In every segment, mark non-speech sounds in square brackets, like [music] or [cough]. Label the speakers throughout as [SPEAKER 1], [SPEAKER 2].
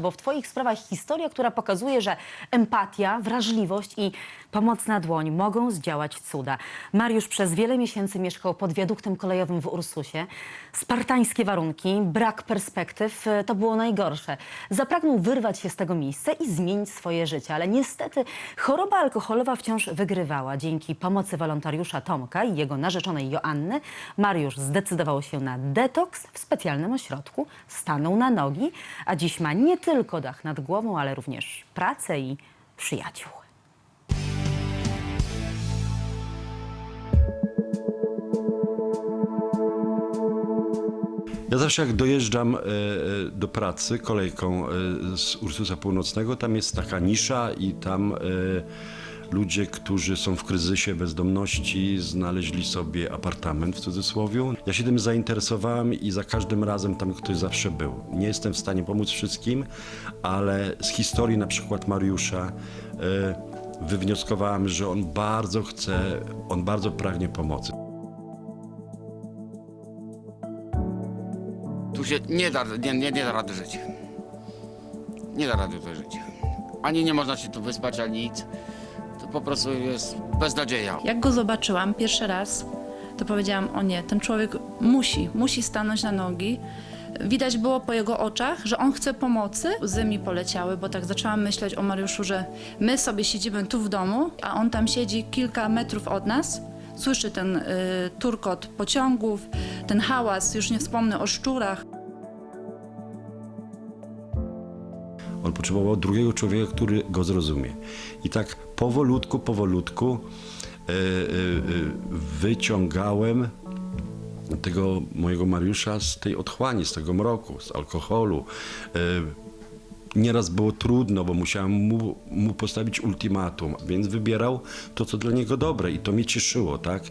[SPEAKER 1] Bo w Twoich sprawach historia, która pokazuje, że empatia, wrażliwość i pomocna dłoń mogą zdziałać cuda. Mariusz przez wiele miesięcy mieszkał pod wiaduktem kolejowym w Ursusie. Spartańskie warunki, brak perspektyw e, to było najgorsze. Zapragnął wyrwać się z tego miejsca i zmienić swoje życie, ale niestety choroba alkoholowa wciąż wygrywała. Dzięki pomocy wolontariusza Tomka i jego narzeczonej Joanny Mariusz zdecydował się na detoks w specjalnym ośrodku, stanął na nogi, a dziś ma nie tylko dach nad głową, ale również pracę i przyjaciół.
[SPEAKER 2] Ja zawsze jak dojeżdżam e, e, do pracy kolejką e, z Ursusa Północnego, tam jest taka nisza i tam ludzie, którzy są w kryzysie bezdomności, znaleźli sobie apartament w cudzysłowie. Ja się tym zainteresowałem i za każdym razem tam ktoś zawsze był. Nie jestem w stanie pomóc wszystkim, ale z historii na przykład Mariusza e, wywnioskowałem, że on bardzo chce, on bardzo pragnie pomocy.
[SPEAKER 3] Tu się nie da, nie, nie, nie da rady żyć. Nie da rady tu żyć. Ani nie można się tu wyspać, ani nic. To po prostu jest beznadzieja.
[SPEAKER 4] Jak go zobaczyłam pierwszy raz, to powiedziałam: O nie, ten człowiek musi, musi stanąć na nogi. Widać było po jego oczach, że on chce pomocy. Łzy mi poleciały, bo tak zaczęłam myśleć o Mariuszu, że my sobie siedzimy tu w domu, a on tam siedzi kilka metrów od nas. Słyszy ten y, turkot pociągów, ten hałas, już nie wspomnę o szczurach.
[SPEAKER 2] On potrzebował drugiego człowieka, który go zrozumie. I tak powolutku, powolutku e, e, e, wyciągałem tego mojego Mariusza z tej otchłani, z tego mroku, z alkoholu. Nieraz było trudno, bo musiałem mu, mu postawić ultimatum, więc wybierał to, co dla niego dobre i to mnie cieszyło, tak?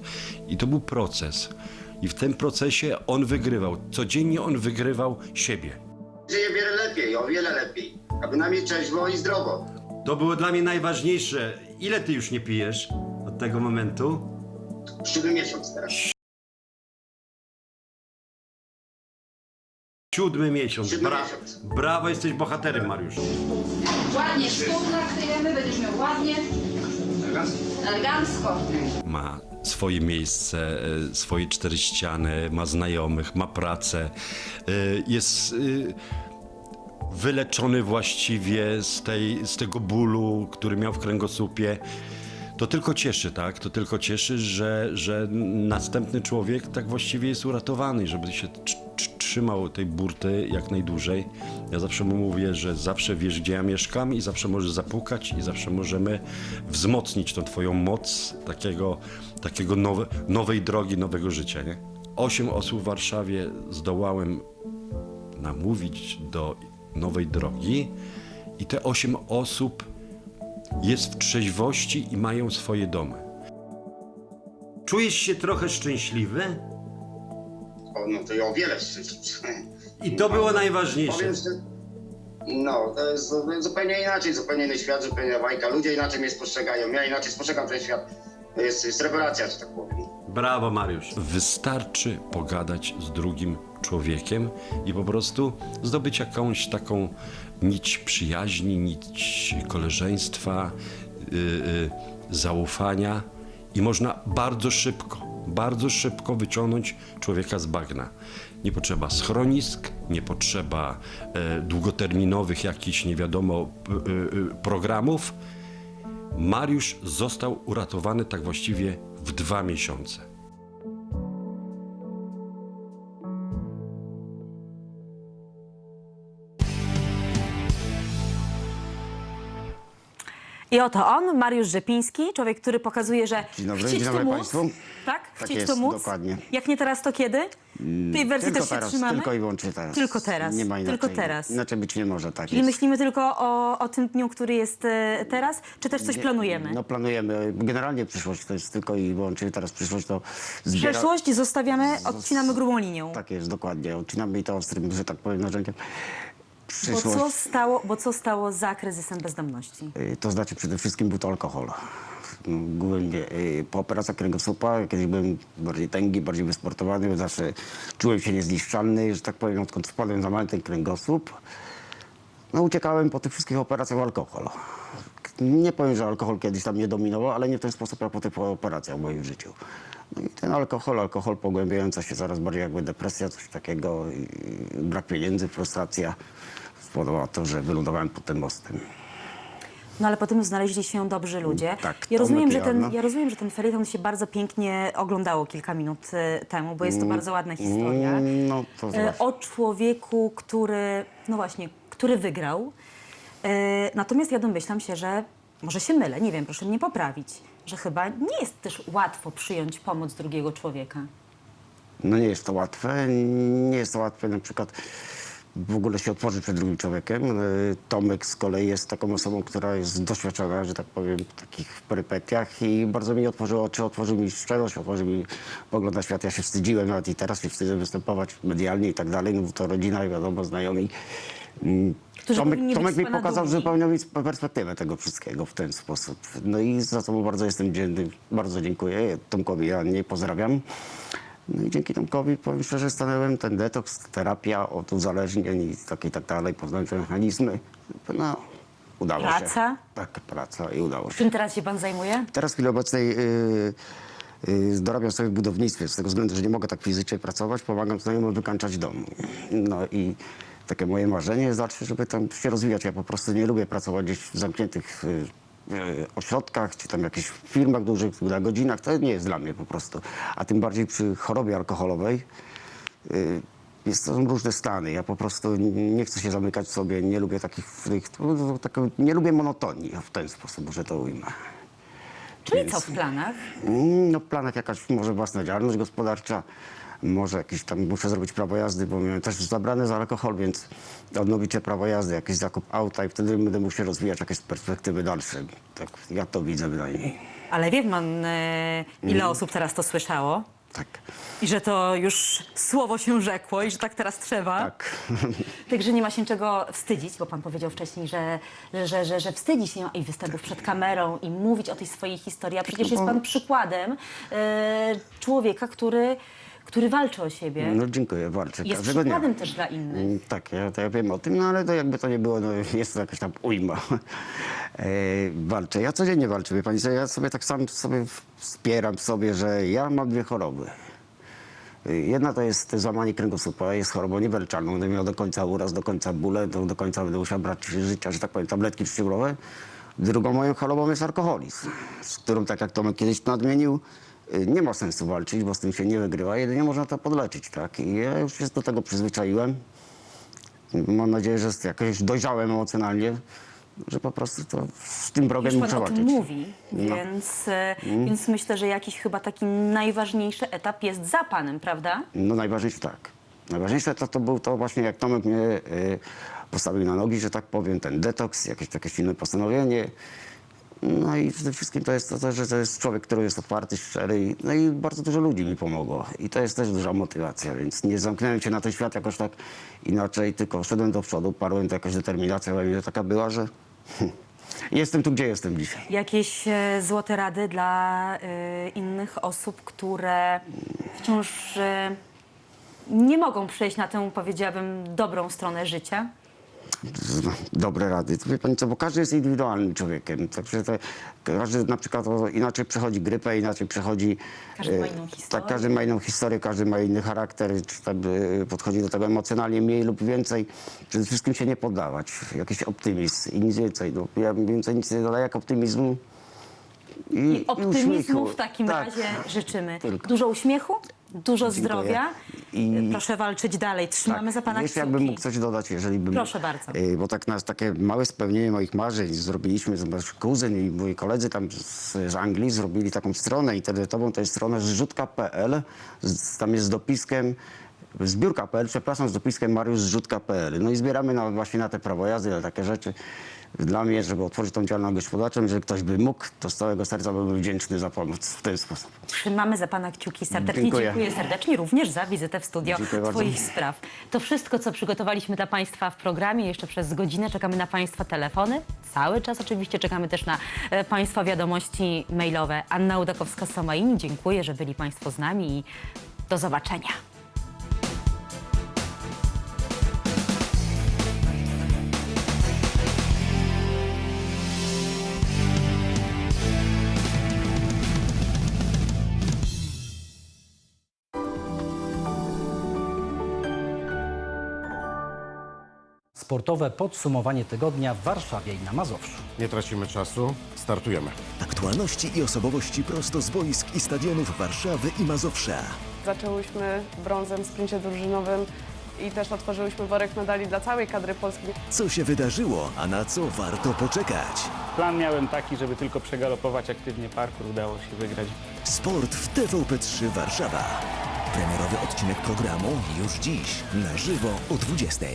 [SPEAKER 2] I to był proces. I w tym procesie on wygrywał. Codziennie on wygrywał siebie.
[SPEAKER 5] Żyje wiele lepiej, o wiele lepiej. A bynajmniej trzeźwo i zdrowo.
[SPEAKER 2] To było dla mnie najważniejsze. Ile ty już nie pijesz od tego momentu?
[SPEAKER 5] Siódmy miesiąc teraz.
[SPEAKER 2] Siódmy miesiąc.
[SPEAKER 5] Siódmy miesiąc.
[SPEAKER 2] Brawo, jesteś bohaterem, Mariusz.
[SPEAKER 4] Ładnie stół nakryjemy, będziesz miał ładnie, elegancko.
[SPEAKER 2] Ma swoje miejsce, e, swoje cztery ściany, ma znajomych, ma pracę. e, Jest e, wyleczony właściwie z, tej, z tego bólu, który miał w kręgosłupie. To tylko cieszy, tak? To tylko cieszy, że, że następny człowiek tak właściwie jest uratowany, żeby się tr- tr- trzymał tej burty jak najdłużej. Ja zawsze mu mówię, że zawsze wiesz, gdzie ja mieszkam i zawsze możesz zapukać i zawsze możemy wzmocnić tą twoją moc takiego, takiego nowe, nowej drogi, nowego życia, nie? Osiem osób w Warszawie zdołałem namówić do nowej drogi i te osiem osób jest w trzeźwości i mają swoje domy. Czujesz się trochę szczęśliwy?
[SPEAKER 5] O, no to i o wiele szczęśliwsze.
[SPEAKER 2] I to było najważniejsze.
[SPEAKER 5] Powiem, że... No, to jest zu- zupełnie inaczej, zupełnie inny świat, zupełnie inna bajka. Ludzie inaczej mnie spostrzegają, ja inaczej spostrzegam ten świat. To jest, jest rewelacja, że tak powiem.
[SPEAKER 2] Brawo, Mariusz. Wystarczy pogadać z drugim człowiekiem i po prostu zdobyć jakąś taką nić przyjaźni, nić koleżeństwa, yy, zaufania i można bardzo szybko, bardzo szybko wyciągnąć człowieka z bagna. Nie potrzeba schronisk, nie potrzeba e, długoterminowych jakichś nie wiadomo programów. Mariusz został uratowany tak właściwie w dwa miesiące.
[SPEAKER 1] I oto on, Mariusz Rzepiński, człowiek, który pokazuje, że
[SPEAKER 6] Dzień dobry,
[SPEAKER 1] chcieć
[SPEAKER 6] dzień
[SPEAKER 1] to
[SPEAKER 6] dobry
[SPEAKER 1] móc.
[SPEAKER 6] państwu.
[SPEAKER 1] Tak?
[SPEAKER 6] Tak
[SPEAKER 1] Chcieć
[SPEAKER 6] jest,
[SPEAKER 1] to móc.
[SPEAKER 6] dokładnie.
[SPEAKER 1] Jak nie teraz, to kiedy? Tej wersji
[SPEAKER 6] Tylko
[SPEAKER 1] też się
[SPEAKER 6] teraz,
[SPEAKER 1] trzymamy?
[SPEAKER 6] tylko i wyłącznie teraz.
[SPEAKER 1] Tylko teraz,
[SPEAKER 6] Nie ma inaczej.
[SPEAKER 1] tylko teraz.
[SPEAKER 6] Inaczej być nie może, tak
[SPEAKER 1] Czyli
[SPEAKER 6] jest.
[SPEAKER 1] myślimy tylko o, o tym dniu, który jest e, teraz, czy też coś planujemy?
[SPEAKER 6] No planujemy. Generalnie przyszłość to jest tylko i wyłącznie teraz przyszłość to zbiera...
[SPEAKER 1] Przeszłość zostawiamy, odcinamy grubą linią.
[SPEAKER 6] Tak jest, dokładnie. Odcinamy i to ostrym, że tak powiem, narzędziem.
[SPEAKER 1] Bo
[SPEAKER 6] Przyszłość,
[SPEAKER 1] co, stało, bo co stało za kryzysem bezdomności?
[SPEAKER 6] y, to znaczy przede wszystkim był to alkohol. Głębie. y, Po operacji kręgosłupa, kiedyś byłem bardziej tęgi, bardziej wysportowany, zawsze czułem się niezniszczalny, że tak powiem, odkąd wpadłem za ten kręgosłup. No uciekałem po tych wszystkich operacjach alkohol. Nie powiem, że alkohol kiedyś tam nie dominował, ale nie w ten sposób jak po tych operacjach w moim życiu. No i ten alkohol, alkohol pogłębiająca się coraz bardziej jakby depresja, coś takiego, brak pieniędzy, frustracja spowodowało to, że wylądowałem pod tym mostem.
[SPEAKER 1] No ale potem znaleźli się dobrzy ludzie.
[SPEAKER 6] Tak,
[SPEAKER 1] ja, rozumiem, że ten, ja rozumiem, że ten felieton się bardzo pięknie oglądało kilka minut e, temu, bo jest to bardzo ładna historia.
[SPEAKER 6] Mm, No to zwłaszcza.
[SPEAKER 1] o człowieku, który, no właśnie, który wygrał. E, natomiast ja domyślam się, że może się mylę, nie wiem, proszę mnie poprawić, że chyba nie jest też łatwo przyjąć pomoc drugiego człowieka.
[SPEAKER 6] No nie jest to łatwe. Nie jest to łatwe na przykład w ogóle się otworzyć przed drugim człowiekiem. Y, Tomek z kolei jest taką osobą, która jest doświadczona, że tak powiem, w takich perypetiach i bardzo mi otworzył oczy, otworzył mi szczerość, otworzył mi pogląd na świat. Ja się wstydziłem, nawet i teraz się wstydzę występować medialnie i tak dalej, no bo to rodzina, wiadomo, znajomi.
[SPEAKER 1] Którzy
[SPEAKER 6] Tomek,
[SPEAKER 1] powinni być
[SPEAKER 6] Tomek
[SPEAKER 1] z
[SPEAKER 6] mi
[SPEAKER 1] pana
[SPEAKER 6] pokazał
[SPEAKER 1] dumni.
[SPEAKER 6] zupełnie perspektywę tego wszystkiego w ten sposób. No i za to mu bardzo jestem dzielny, bardzo dziękuję Tomkowi i Annie, pozdrawiam. No i dzięki Tomkowi, powiem szczerze, stanąłem ten detoks, terapia od uzależnień i tak i tak dalej, poznałem te mechanizmy. No, udało się.
[SPEAKER 1] Praca?
[SPEAKER 6] Tak, praca i udało się.
[SPEAKER 1] Czym teraz się pan zajmuje?
[SPEAKER 6] Teraz w chwili obecnej yy, yy, dorabiam sobie w budownictwie, z tego względu, że nie mogę tak fizycznie pracować, pomagam znajomym wykańczać dom. No i takie moje marzenie zawsze, żeby tam się rozwijać. Ja po prostu nie lubię pracować gdzieś w zamkniętych yy, yy, ośrodkach, czy tam jakichś firmach dużych, na godzinach. To nie jest dla mnie po prostu. A tym bardziej przy chorobie alkoholowej. Yy, jest, to są różne stany. Ja po prostu nie chcę się zamykać w sobie, nie lubię takich, takiego- nie lubię monotonii w ten sposób, że to ujmę.
[SPEAKER 1] Czyli
[SPEAKER 6] Więc-
[SPEAKER 1] co w planach?
[SPEAKER 6] No w planach jakaś może własna działalność gospodarcza, może jakieś tam muszę zrobić prawo jazdy, bo miałem też zabrane za alkohol, więc odnowicie prawo jazdy, jakiś zakup auta i wtedy będę musiał rozwijać jakieś perspektywy dalsze. Tak ja to widzę bynajmniej.
[SPEAKER 1] Ale wie pan, e, ile osób teraz to słyszało?
[SPEAKER 6] Tak,
[SPEAKER 1] I że to już słowo się rzekło i że tak teraz trzeba?
[SPEAKER 6] tak. [laughs]
[SPEAKER 1] Także nie ma się czego wstydzić, bo pan powiedział wcześniej, że, że, że, że wstydzi się i występów przed kamerą i mówić o tej swojej historii. A przecież jest pan przykładem e, człowieka, który, który walczy o siebie.
[SPEAKER 6] No dziękuję, walczę
[SPEAKER 1] jest
[SPEAKER 6] każdego dnia.
[SPEAKER 1] przykładem też dla innych.
[SPEAKER 6] Mm, Tak, ja, to ja wiem o tym, no ale to jakby to nie było, no, [laughs] jest to jakaś tam ujma. [laughs] E, walczę, ja codziennie walczę, wie pani, co, ja sobie tak sam sobie wspieram sobie, że ja mam dwie choroby. E, Jedna to jest złamanie kręgosłupa, jest chorobą niewyleczalną, będę miał do końca uraz, do końca bóle, do, do końca będę musiał brać życia, że tak powiem, tabletki przeciwbólowe. Drugą moją chorobą jest alkoholizm, z którą, tak jak Tomek kiedyś nadmienił, nie ma sensu walczyć, bo z tym się nie wygrywa, jedynie można to podleczyć, tak? I ja już się do tego przyzwyczaiłem. Mam nadzieję, że jakoś dojrzałem emocjonalnie, że po prostu to z tym wrogiem
[SPEAKER 1] Już
[SPEAKER 6] muszę
[SPEAKER 1] pan o tym
[SPEAKER 6] walczyć.
[SPEAKER 1] mówi,
[SPEAKER 6] No.
[SPEAKER 1] więc, e, więc myślę, że jakiś chyba taki najważniejszy etap jest za panem, prawda?
[SPEAKER 6] No najważniejsze tak. Najważniejsze to, to był to właśnie, jak Tomek mnie y, postawił na nogi, że tak powiem, ten detoks, jakieś takie silne postanowienie. No i przede wszystkim to jest to, że to jest człowiek, który jest otwarty, szczery. i- No i bardzo dużo ludzi mi pomogło. I to jest też duża motywacja, więc nie zamknąłem się na ten świat jakoś tak inaczej, tylko szedłem do przodu, parłem, to jakaś determinacja we taka była, że [laughs] jestem tu, gdzie jestem dzisiaj.
[SPEAKER 1] Jakieś e, złote rady dla e, innych osób, które wciąż e, nie mogą przejść na tę, powiedziałabym, dobrą stronę życia?
[SPEAKER 6] Dobre rady. To Wie pani co, bo każdy jest indywidualnym człowiekiem. Także to, każdy na przykład o, inaczej przechodzi grypę, inaczej przechodzi...
[SPEAKER 1] Każdy ma
[SPEAKER 6] e,
[SPEAKER 1] inną historię.
[SPEAKER 6] Tak, każdy ma inną historię, każdy ma inny charakter, czy tam, e, podchodzi do tego emocjonalnie mniej lub więcej. Przede wszystkim się nie poddawać. Jakiś optymizm i nic więcej. No, ja bym więcej nic nie dodaję jak optymizmu. I,
[SPEAKER 1] I optymizmu
[SPEAKER 6] uśmiechu.
[SPEAKER 1] w takim
[SPEAKER 6] Tak.
[SPEAKER 1] razie życzymy.
[SPEAKER 6] Tylko.
[SPEAKER 1] Dużo uśmiechu, dużo
[SPEAKER 6] Dziękuję.
[SPEAKER 1] zdrowia.
[SPEAKER 6] I-
[SPEAKER 1] Proszę walczyć dalej. Trzymamy za pana
[SPEAKER 6] Jeszcze
[SPEAKER 1] kciuki.
[SPEAKER 6] jakbym mógł coś dodać, jeżeli bym...
[SPEAKER 1] Proszę bardzo.
[SPEAKER 6] Y, Bo tak nas takie małe spełnienie moich marzeń zrobiliśmy, z- nasz kuzyn i moi koledzy tam z, z Anglii zrobili taką stronę internetową, to jest strona zrzutka.pl, z- tam jest z dopiskiem zbiórka.pl, przepraszam, z dopiskiem Mariusz zrzutka.pl. No i zbieramy na, właśnie na te prawo jazdy, na takie rzeczy. Dla mnie, żeby otworzyć tą działalność gospodarczą, jeżeli ktoś by mógł, to z całego serca byłbym wdzięczny za pomoc w ten sposób.
[SPEAKER 1] Trzymamy za pana kciuki serdecznie.
[SPEAKER 6] Dziękuję.
[SPEAKER 1] Dziękuję serdecznie również za wizytę w studio
[SPEAKER 6] Dziękuję bardzo.
[SPEAKER 1] Twoich spraw. To wszystko, co przygotowaliśmy dla państwa w programie. Jeszcze przez godzinę czekamy na państwa telefony. Cały czas oczywiście czekamy też na e, państwa wiadomości mailowe. Anna Udakowska-Somaini. Dziękuję, że byli państwo z nami i do zobaczenia.
[SPEAKER 7] Sportowe podsumowanie tygodnia w Warszawie i na Mazowszu.
[SPEAKER 8] Nie tracimy czasu, startujemy.
[SPEAKER 9] Aktualności i osobowości prosto z boisk i stadionów Warszawy i Mazowsza.
[SPEAKER 10] Zaczęłyśmy brązem w sprincie drużynowym i też otworzyłyśmy worek medali dla całej kadry polskiej.
[SPEAKER 9] Co się wydarzyło, a na co warto poczekać?
[SPEAKER 11] Plan miałem taki, żeby tylko przegalopować aktywnie parkour, udało się wygrać.
[SPEAKER 9] Sport w TVP3 Warszawa. Premierowy odcinek programu już dziś, na żywo o 20.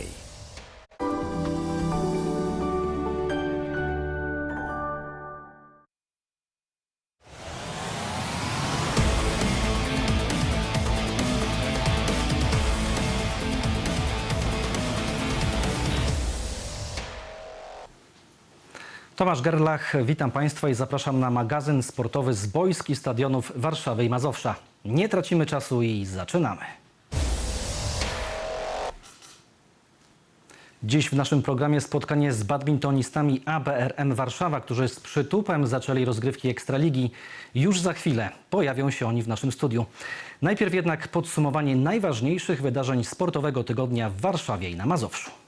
[SPEAKER 7] Tomasz Gerlach, witam Państwa i zapraszam na magazyn sportowy z boisk i stadionów Warszawy i Mazowsza. Nie tracimy czasu i zaczynamy. Dziś w naszym programie spotkanie z badmintonistami ABRM Warszawa, którzy z przytupem zaczęli rozgrywki Ekstraligi. Już za chwilę pojawią się oni w naszym studiu. Najpierw jednak podsumowanie najważniejszych wydarzeń sportowego tygodnia w Warszawie i na Mazowszu.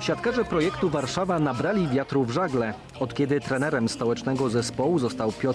[SPEAKER 7] Siatkarze projektu Warszawa nabrali wiatru w żagle. Od kiedy trenerem stołecznego zespołu został Piotr